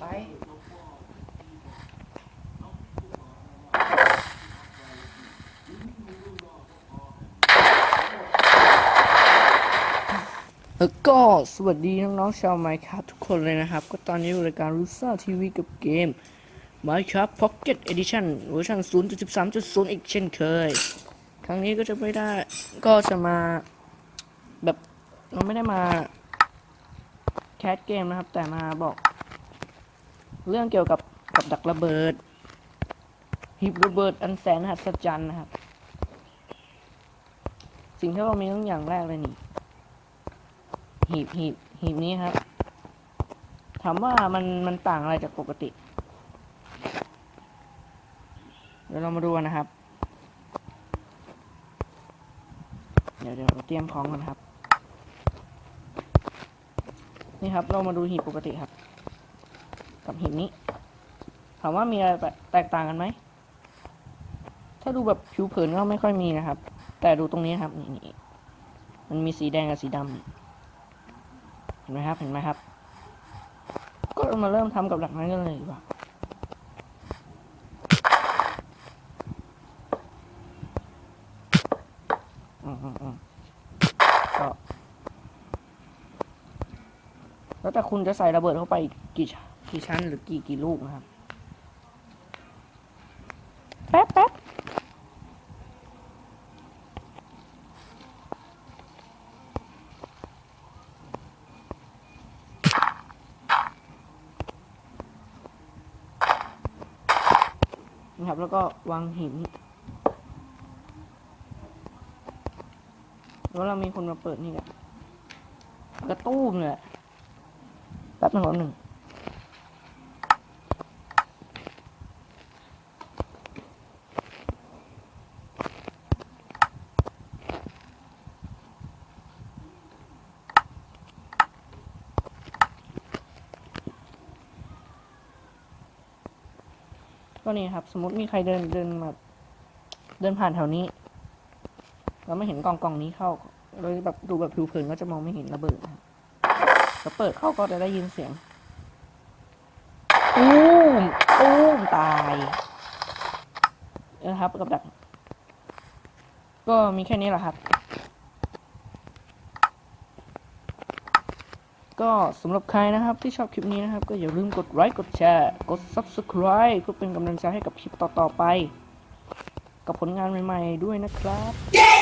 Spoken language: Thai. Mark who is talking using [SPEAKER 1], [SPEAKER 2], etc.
[SPEAKER 1] ไปแล้วก็สวัสดีน้องๆชาว Minecraft ทุกคนเลยนะครับ ก็ตอนนี้อยู่รายการ r u s a TV กับเกม Minecraft Pocket Edition เวอร์ชัน0.13.0 อีกเช่นเคย ครั้งนี้ก็จะไม่ได้ก็จะมาแบบเราไม่ได้มาแคสเกมนะครับ แต่มาบอก เรื่องเกี่ยวกับกับดักระเบิดหีบระเบิดอันแสนหัศจรรย์นะครับ สิ่งที่เรามีต้องอย่างแรกเลยนี่หีบหีบหีบนี้ครับ ถามว่ามันมันต่างอะไรจากปกติ เดี๋ยวเรามาดูนนะครับ เดี๋ยวเดี๋ยวเราเตรียมของกันครับ นี่ครับเรามาดูหีบปกติครับ กับหีบนี้ ถามว่ามีอะไรแตกต่างกันไหม ถ้าดูแบบผิวเผินก็ไม่ค่อยมีนะครับ แต่ดูตรงนี้ครับนี่นี่มันมีสีแดงกับสีดำเห็นไหมครับ เห็นไหมครับ ก็มาเริ่มทำกับหลักนั้นกันเลยดีกว่าอืมอืมอืมก็แล้วแต่คุณจะใส่ระเบิดเข้าไปกี่ชั้น กี่ชั้นหรือกี่กี่ลูกนะครับ แป๊บแป๊บนะครับแล้วก็วางหินแล้วเรามีคนมาเปิดนี่แหละกระตู้มเลยอะแป๊บหนึงแป๊บหนึ่ง ก็นี่ครับ สมมติมีใครเดินเดินมาเดินผ่านแถวนี้เราไม่เห็นกล่องกล่องนี้เข้าเลยแบบดูแบบผิวเผินก็จะมองไม่เห็นระเบิดนะครับแล้วเปิดเข้าก็จะได้ยินเสียงตูมตูมตายนะครับกับดัก ก็มีแค่นี้แหละครับ ก็สำหรับใครนะครับที่ชอบคลิปนี้นะครับ ก็อย่าลืมกดไลค์กดแชร์ กด subscribe เพื่อเป็นกำลังใจให้กับคลิปต่อๆไป กับผลงานใหม่ๆด้วยนะครับ